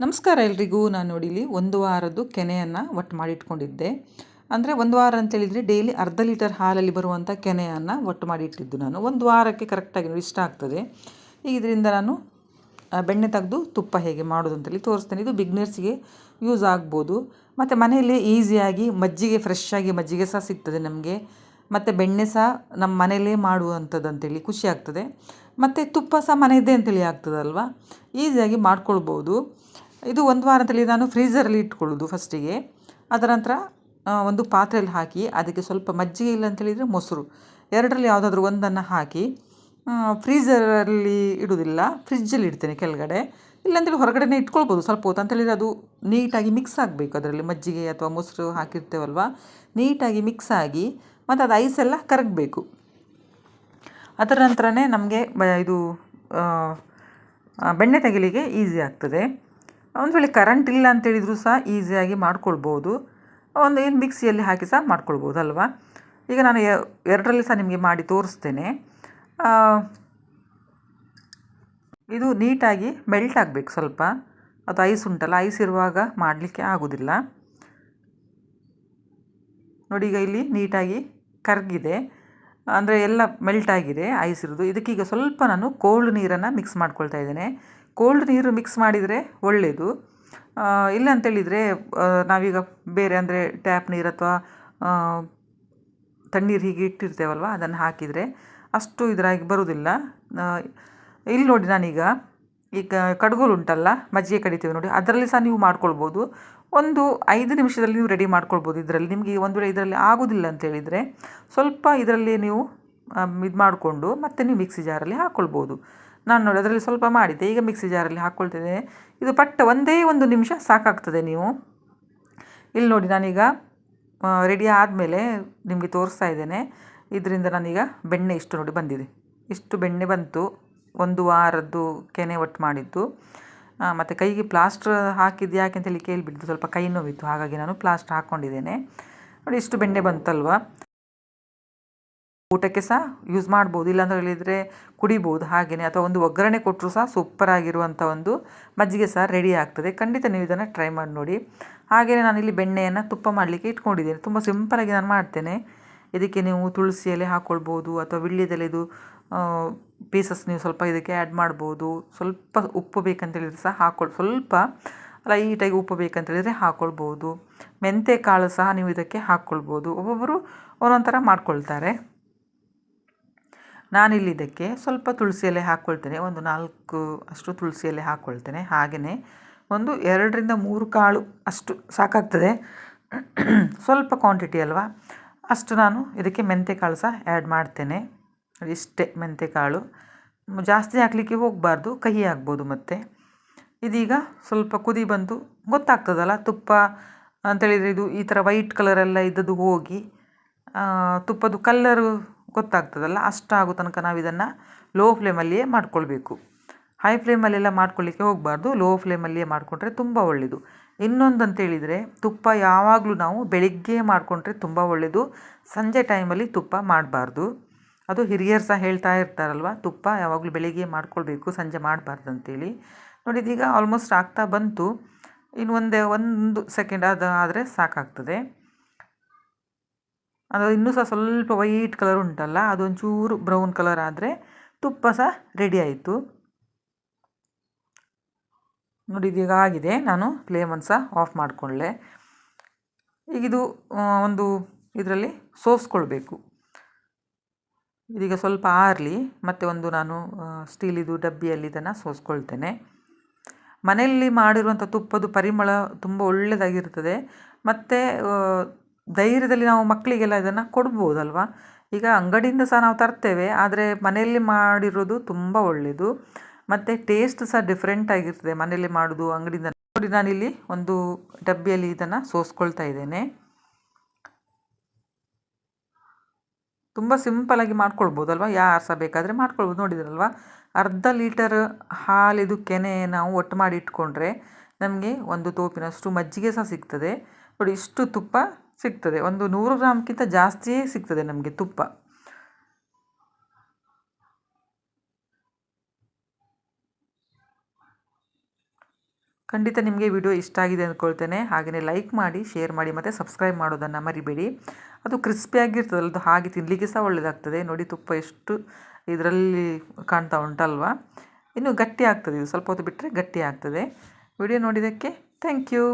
ನಮಸ್ಕಾರ ಎಲ್ರಿಗೂ. ನಾನು ನೋಡಿಲಿ ಒಂದು ವಾರದ್ದು ಕೆನೆಯನ್ನು ಒಟ್ಟು ಮಾಡಿಟ್ಕೊಂಡಿದ್ದೆ. ಅಂದರೆ ಒಂದು ವಾರ ಅಂತೇಳಿದರೆ ಡೈಲಿ ಅರ್ಧ ಲೀಟರ್ ಹಾಲಲ್ಲಿ ಬರುವಂಥ ಕೆನೆಯನ್ನು ಒಟ್ಟು ಮಾಡಿ ಇಟ್ಟಿದ್ದು ನಾನು. ಒಂದು ವಾರಕ್ಕೆ ಕರೆಕ್ಟಾಗಿ ಇಷ್ಟ ಆಗ್ತದೆ. ಈಗ ಇದರಿಂದ ನಾನು ಬೆಣ್ಣೆ ತೆಗೆದು ತುಪ್ಪ ಹೇಗೆ ಮಾಡೋದು ಅಂತೇಳಿ ತೋರಿಸ್ತೇನೆ. ಇದು ಬಿಗ್ನರ್ಸ್ಗೆ ಯೂಸ್ ಆಗ್ಬೋದು. ಮತ್ತು ಮನೆಯಲ್ಲೇ ಈಸಿಯಾಗಿ ಮಜ್ಜಿಗೆ ಫ್ರೆಶ್ ಆಗಿ ಮಜ್ಜಿಗೆ ಸಹ ಸಿಗ್ತದೆ ನಮಗೆ. ಮತ್ತು ಬೆಣ್ಣೆ ಸಹ ನಮ್ಮ ಮನೆಯಲ್ಲೇ ಮಾಡುವಂಥದ್ದು ಅಂತೇಳಿ ಖುಷಿ ಆಗ್ತದೆ. ಮತ್ತು ತುಪ್ಪ ಸಹ ಮನೆಯದ್ದೇ ಅಂತೇಳಿ ಆಗ್ತದಲ್ವ? ಈಸಿಯಾಗಿ ಮಾಡ್ಕೊಳ್ಬೋದು. ಇದು ಒಂದು ವಾರದಲ್ಲಿ ನಾನು ಫ್ರೀಝರಲ್ಲಿ ಇಟ್ಕೊಳ್ಳೋದು ಫಸ್ಟಿಗೆ. ಅದರ ನಂತರ ಒಂದು ಪಾತ್ರೆಯಲ್ಲಿ ಹಾಕಿ, ಅದಕ್ಕೆ ಸ್ವಲ್ಪ ಮಜ್ಜಿಗೆ ಇಲ್ಲ ಅಂತೇಳಿದರೆ ಮೊಸರು. ಎರಡರಲ್ಲಿ ಯಾವುದಾದ್ರೂ ಒಂದನ್ನು ಹಾಕಿ ಫ್ರೀಝರಲ್ಲಿ ಇಡೋದಿಲ್ಲ ಫ್ರಿಜ್ಜಲ್ಲಿ ಇಡ್ತೇನೆ ಕೆಳಗಡೆ. ಇಲ್ಲಾಂತೇಳಿ ಹೊರಗಡೆನೇ ಇಟ್ಕೊಳ್ಬೋದು. ಸ್ವಲ್ಪ ಹೊತ್ತು ಅಂತೇಳಿದರೆ ಅದು ನೀಟಾಗಿ ಮಿಕ್ಸ್ ಆಗಬೇಕು ಅದರಲ್ಲಿ. ಮಜ್ಜಿಗೆ ಅಥವಾ ಮೊಸರು ಹಾಕಿರ್ತೇವಲ್ವ? ನೀಟಾಗಿ ಮಿಕ್ಸ್ ಆಗಿ, ಮತ್ತು ಅದು ಐಸ್ ಎಲ್ಲ ಕರಗಬೇಕು. ಅದರ ನಂತರನೇ ನಮಗೆ ಇದು ಬೆಣ್ಣೆ ತೆಗಿಲಿಕ್ಕೆ ಈಸಿ ಆಗ್ತದೆ. ಒಂದು ವೇಳೆ ಕರೆಂಟ್ ಇಲ್ಲ ಅಂತೇಳಿದರೂ ಸಹ ಈಸಿಯಾಗಿ ಮಾಡ್ಕೊಳ್ಬೋದು. ಒಂದು ಏನು ಮಿಕ್ಸಿಯಲ್ಲಿ ಹಾಕಿ ಸಹ ಮಾಡ್ಕೊಳ್ಬೋದು ಅಲ್ವಾ? ಈಗ ನಾನು ಎರಡರಲ್ಲಿ ಸಹ ನಿಮಗೆ ಮಾಡಿ ತೋರಿಸ್ತೇನೆ. ಇದು ನೀಟಾಗಿ ಮೆಲ್ಟ್ ಆಗಬೇಕು ಸ್ವಲ್ಪ. ಅದು ಐಸ್ ಉಂಟಲ್ಲ ಐಸ್ ಇರುವಾಗ ಮಾಡಲಿಕ್ಕೆ ಆಗೋದಿಲ್ಲ. ನೋಡಿ, ಈಗ ಇಲ್ಲಿ ನೀಟಾಗಿ ಕರಗಿದೆ. ಅಂದರೆ ಎಲ್ಲ ಮೆಲ್ಟ್ ಆಗಿದೆ ಐಸ್ ಇರೋದು. ಇದಕ್ಕೀಗ ಸ್ವಲ್ಪ ನಾನು ಕೋಲ್ಡ್ ನೀರನ್ನು ಮಿಕ್ಸ್ ಮಾಡ್ಕೊಳ್ತಾ ಇದ್ದೇನೆ. ಕೋಲ್ಡ್ ನೀರು ಮಿಕ್ಸ್ ಮಾಡಿದರೆ ಒಳ್ಳೆಯದು ಇಲ್ಲ ಅಂತೇಳಿದರೆ ನಾವೀಗ ಬೇರೆ ಅಂದರೆ ಟ್ಯಾಪ್ ನೀರು ಅಥವಾ ತಣ್ಣೀರು ಹೀಗೆ ಇಟ್ಟಿರ್ತೇವಲ್ವ, ಅದನ್ನು ಹಾಕಿದರೆ ಅಷ್ಟು ಇದರಾಗಿ ಬರುವುದಿಲ್ಲ ಇಲ್ಲಿ ನೋಡಿ ನಾನೀಗ, ಈಗ ಕಡ್ಗೋಲು ಉಂಟಲ್ಲ, ಮಜ್ಜಿಗೆ ಕಡಿತೇವೆ ನೋಡಿ, ಅದರಲ್ಲಿ ಸಹ ನೀವು ಮಾಡ್ಕೊಳ್ಬೋದು. ಒಂದು ಐದು ನಿಮಿಷದಲ್ಲಿ ನೀವು ರೆಡಿ ಮಾಡ್ಕೊಳ್ಬೋದು ಇದರಲ್ಲಿ. ನಿಮಗೆ ಒಂದು ವೇಳೆ ಇದರಲ್ಲಿ ಆಗೋದಿಲ್ಲ ಅಂತೇಳಿದರೆ ಸ್ವಲ್ಪ ಇದರಲ್ಲಿ ನೀವು ಇದು ಮಾಡಿಕೊಂಡು ಮತ್ತೆ ನೀವು ಮಿಕ್ಸಿ ಜಾರಲ್ಲಿ ಹಾಕ್ಕೊಳ್ಬೋದು ನಾನು ನೋಡಿ, ಅದರಲ್ಲಿ ಸ್ವಲ್ಪ ಮಾಡಿದ್ದೆ. ಈಗ ಮಿಕ್ಸಿ ಜಾರಲ್ಲಿ ಹಾಕ್ಕೊಳ್ತೇನೆ. ಇದು ಪಟ್ಟ ಒಂದೇ ಒಂದು ನಿಮಿಷ ಸಾಕಾಗ್ತದೆ ನೀವು. ಇಲ್ಲಿ ನೋಡಿ, ನಾನೀಗ ರೆಡಿ ಆದಮೇಲೆ ನಿಮಗೆ ತೋರಿಸ್ತಾ ಇದ್ದೇನೆ. ಇದರಿಂದ ನಾನೀಗ ಬೆಣ್ಣೆ ಇಷ್ಟು ನೋಡಿ ಬಂದಿದೆ. ಇಷ್ಟು ಬೆಣ್ಣೆ ಬಂತು. ಒಂದು ವಾರದ್ದು ಕೆನೆ ಒಟ್ಟು ಮಾಡಿದ್ದು. ಮತ್ತು ಕೈಗೆ ಪ್ಲಾಸ್ಟ್ರ್ ಹಾಕಿದ್ದು ಯಾಕೆ ಅಂತೇಳಿ ಕೇಳಿಬಿಟ್ಟು ಸ್ವಲ್ಪ ಕೈ ನೋವಿತ್ತು. ಹಾಗಾಗಿ ನಾನು ಪ್ಲಾಸ್ಟ್ರ್ ಹಾಕ್ಕೊಂಡಿದ್ದೇನೆ. ನೋಡಿ, ಇಷ್ಟು ಬೆಣ್ಣೆ ಬಂತಲ್ವಾ? ಊಟಕ್ಕೆ ಸಹ ಯೂಸ್ ಮಾಡ್ಬೋದು ಇಲ್ಲಾಂತ ಹೇಳಿದರೆ ಕುಡಿಬೋದು ಹಾಗೆಯೇ ಅಥವಾ ಒಂದು ಒಗ್ಗರಣೆ ಕೊಟ್ಟರು ಸಹ ಸೂಪರ್ ಆಗಿರುವಂಥ ಒಂದು ಮಜ್ಜಿಗೆ ಸಹ ರೆಡಿ ಆಗ್ತದೆ. ಖಂಡಿತ ನೀವು ಇದನ್ನು ಟ್ರೈ ಮಾಡಿ ನೋಡಿ. ಹಾಗೆಯೇ ಇಲ್ಲಿ ಬೆಣ್ಣೆಯನ್ನು ತುಪ್ಪ ಮಾಡಲಿಕ್ಕೆ ಇಟ್ಕೊಂಡಿದ್ದೇನೆ. ತುಂಬ ಸಿಂಪಲಾಗಿ ನಾನು ಮಾಡ್ತೇನೆ. ಇದಕ್ಕೆ ನೀವು ತುಳಸಿ ಎಲೆ ಹಾಕ್ಕೊಳ್ಬೋದು ಅಥವಾ ವಿಳ್ಯದೆಲೆದು ಪೀಸಸ್ ನೀವು ಸ್ವಲ್ಪ ಇದಕ್ಕೆ ಆ್ಯಡ್ ಮಾಡ್ಬೋದು. ಸ್ವಲ್ಪ ಉಪ್ಪು ಬೇಕಂತೇಳಿದರೆ ಸಹ ಹಾಕೊಳ್, ಸ್ವಲ್ಪ ಲೈಟಾಗಿ ಉಪ್ಪು ಬೇಕಂತೇಳಿದರೆ ಹಾಕ್ಕೊಳ್ಬೋದು ಮೆಂತೆ ಕಾಳು ಸಹ ನೀವು ಇದಕ್ಕೆ ಹಾಕ್ಕೊಳ್ಬೋದು ಒಬ್ಬೊಬ್ಬರು ಒಂದೊಂದು ಥರ ಮಾಡ್ಕೊಳ್ತಾರೆ. ನಾನಿಲ್ಲಿ ಇದಕ್ಕೆ ಸ್ವಲ್ಪ ತುಳಸಿ ಎಲೆ ಹಾಕ್ಕೊಳ್ತೇನೆ. ಒಂದು ನಾಲ್ಕು ಅಷ್ಟು ತುಳಸಿ ಎಲೆ ಹಾಕ್ಕೊಳ್ತೇನೆ. ಹಾಗೆಯೇ ಒಂದು ಎರಡರಿಂದ ಮೂರು ಕಾಳು ಅಷ್ಟು ಸಾಕಾಗ್ತದೆ. ಸ್ವಲ್ಪ ಕ್ವಾಂಟಿಟಿ ಅಲ್ವಾ? ಅಷ್ಟು ನಾನು ಇದಕ್ಕೆ ಮೆಂತೆ ಕಾಳು ಸಹ ಆ್ಯಡ್ ಮಾಡ್ತೇನೆ. ಇಷ್ಟೇ ಮೆಂತ್ಯಕಾಳು ಕಾಳು ಜಾಸ್ತಿ ಹಾಕಲಿಕ್ಕೆ ಹೋಗಬಾರ್ದು. ಕಹಿ ಆಗ್ಬೋದು ಮತ್ತು. ಇದೀಗ ಸ್ವಲ್ಪ ಕುದಿ ಬಂತು ಗೊತ್ತಾಗ್ತದಲ್ಲ? ತುಪ್ಪ ಅಂತೇಳಿದರೆ ಇದು ಈ ಥರ ವೈಟ್ ಕಲರೆಲ್ಲ ಇದ್ದದ್ದು ಹೋಗಿ ತುಪ್ಪದ್ದು ಕಲ್ಲರು ಗೊತ್ತಾಗ್ತದಲ್ಲ, ಅಷ್ಟಾಗೋ ತನಕ ನಾವು ಇದನ್ನು ಲೋ ಫ್ಲೇಮಲ್ಲಿಯೇ ಮಾಡ್ಕೊಳ್ಬೇಕು. ಹೈ ಫ್ಲೇಮಲ್ಲೆಲ್ಲ ಮಾಡ್ಕೊಳ್ಳಿಕ್ಕೆ ಹೋಗಬಾರ್ದು ಲೋ ಫ್ಲೇಮಲ್ಲಿಯೇ ಮಾಡಿಕೊಂಡ್ರೆ ತುಂಬ ಒಳ್ಳೆಯದು ಇನ್ನೊಂದು ಅಂತೇಳಿದರೆ ತುಪ್ಪ ಯಾವಾಗಲೂ ನಾವು ಬೆಳಿಗ್ಗೆ ಮಾಡಿಕೊಂಡ್ರೆ ತುಂಬ ಒಳ್ಳೆಯದು ಸಂಜೆ ಟೈಮಲ್ಲಿ ತುಪ್ಪ ಮಾಡಬಾರ್ದು. ಅದು ಹಿರಿಯರು ಸಹ ಹೇಳ್ತಾ ಇರ್ತಾರಲ್ವ, ತುಪ್ಪ ಯಾವಾಗಲೂ ಬೆಳಿಗ್ಗೆ ಮಾಡ್ಕೊಳ್ಬೇಕು, ಸಂಜೆ ಮಾಡಬಾರ್ದು ಅಂತೇಳಿ ನೋಡಿ, ಇದೀಗ ಆಲ್ಮೋಸ್ಟ್ ಆಗ್ತಾ ಬಂತು. ಇನ್ನು ಒಂದೇ, ಒಂದು ಸೆಕೆಂಡ್ ಅದು ಆದರೆ ಸಾಕಾಗ್ತದೆ. ಅದು ಇನ್ನೂ ಸಹ ಸ್ವಲ್ಪ ವೈಟ್ ಕಲರ್ ಉಂಟಲ್ಲ, ಅದೊಂಚೂರು ಬ್ರೌನ್ ಕಲರ್ ಆದರೆ ತುಪ್ಪ ಸಹ ರೆಡಿ ಆಯಿತು. ನೋಡಿ, ಇದೀಗ ಆಗಿದೆ. ನಾನು ಫ್ಲೇಮನ್ನು ಸಹ ಆಫ್ ಮಾಡಿಕೊಳ್ಳೆ. ಈಗ ಇದು ಒಂದು ಇದರಲ್ಲಿ ಸೋಸ್ಕೊಳ್ಬೇಕು. ಇದೀಗ ಸ್ವಲ್ಪ ಆರಲಿ, ಮತ್ತು ಒಂದು ನಾನು ಸ್ಟೀಲಿದು ಡಬ್ಬಿಯಲ್ಲಿ ಇದನ್ನು ಸೋಸ್ಕೊಳ್ತೇನೆ. ಮನೆಯಲ್ಲಿ ಮಾಡಿರುವಂಥ ತುಪ್ಪದ ಪರಿಮಳ ತುಂಬ ಒಳ್ಳೆಯದಾಗಿರ್ತದೆ ಮತ್ತು ಧೈರ್ಯದಲ್ಲಿ ನಾವು ಮಕ್ಕಳಿಗೆಲ್ಲ ಇದನ್ನು ಕೊಡ್ಬೋದಲ್ವ? ಈಗ ಅಂಗಡಿಯಿಂದ ಸಹ ನಾವು ತರ್ತೇವೆ, ಆದರೆ ಮನೆಯಲ್ಲಿ ಮಾಡಿರೋದು ತುಂಬ ಒಳ್ಳೆಯದು ಮತ್ತು ಟೇಸ್ಟ್ ಸಹ ಡಿಫ್ರೆಂಟ್ ಆಗಿರ್ತದೆ ಮನೆಯಲ್ಲಿ ಮಾಡೋದು, ಅಂಗಡಿಯಿಂದ. ನೋಡಿ ನಾನಿಲ್ಲಿ ಒಂದು ಡಬ್ಬಿಯಲ್ಲಿ ಇದನ್ನು ಸೋಸ್ಕೊಳ್ತಾ ಇದ್ದೇನೆ. ತುಂಬ ಸಿಂಪಲಾಗಿ ಮಾಡ್ಕೊಳ್ಬೋದಲ್ವ? ಯಾರು ಸಹ ಬೇಕಾದರೆ ಮಾಡ್ಕೊಳ್ಬೋದು. ನೋಡಿದ್ರಲ್ವ? ಅರ್ಧ ಲೀಟರ್ ಹಾಲಿದು ಕೆನೆ ನಾವು ಒಟ್ಟು ಮಾಡಿ ಇಟ್ಕೊಂಡ್ರೆ ನಮಗೆ ಒಂದು ತೋಪಿನಷ್ಟು ಮಜ್ಜಿಗೆ ಸಹ ಸಿಗ್ತದೆ. ನೋಡಿ ಇಷ್ಟು ತುಪ್ಪ ಸಿಗ್ತದೆ. ಒಂದು ನೂರು ಗ್ರಾಮ್ಗಿಂತ ಜಾಸ್ತಿಯೇ ಸಿಗ್ತದೆ ನಮಗೆ ತುಪ್ಪ. ಖಂಡಿತ ನಿಮಗೆ ವಿಡಿಯೋ ಇಷ್ಟ ಆಗಿದೆ ಅಂದ್ಕೊಳ್ತೇನೆ ಹಾಗೆಯೇ ಲೈಕ್ ಮಾಡಿ, ಶೇರ್ ಮಾಡಿ, ಮತ್ತು ಸಬ್ಸ್ಕ್ರೈಬ್ ಮಾಡೋದನ್ನು ಮರಿಬೇಡಿ. ಅದು ಕ್ರಿಸ್ಪಿಯಾಗಿರ್ತದಲ್ಲ ಅದು ಹಾಗೆ ತಿನ್ನಲಿಕ್ಕೆ ಸಹ ಒಳ್ಳೆಯದಾಗ್ತದೆ ನೋಡಿ ತುಪ್ಪ ಎಷ್ಟು ಇದರಲ್ಲಿ ಕಾಣ್ತಾ ಉಂಟಲ್ವಾ? ಇನ್ನು ಗಟ್ಟಿ ಆಗ್ತದೆ, ಇದು ಸ್ವಲ್ಪ ಹೊತ್ತು ಬಿಟ್ಟರೆ ಗಟ್ಟಿ ಆಗ್ತದೆ. ವಿಡಿಯೋ ನೋಡಿದ್ದಕ್ಕೆ ಥ್ಯಾಂಕ್ ಯು.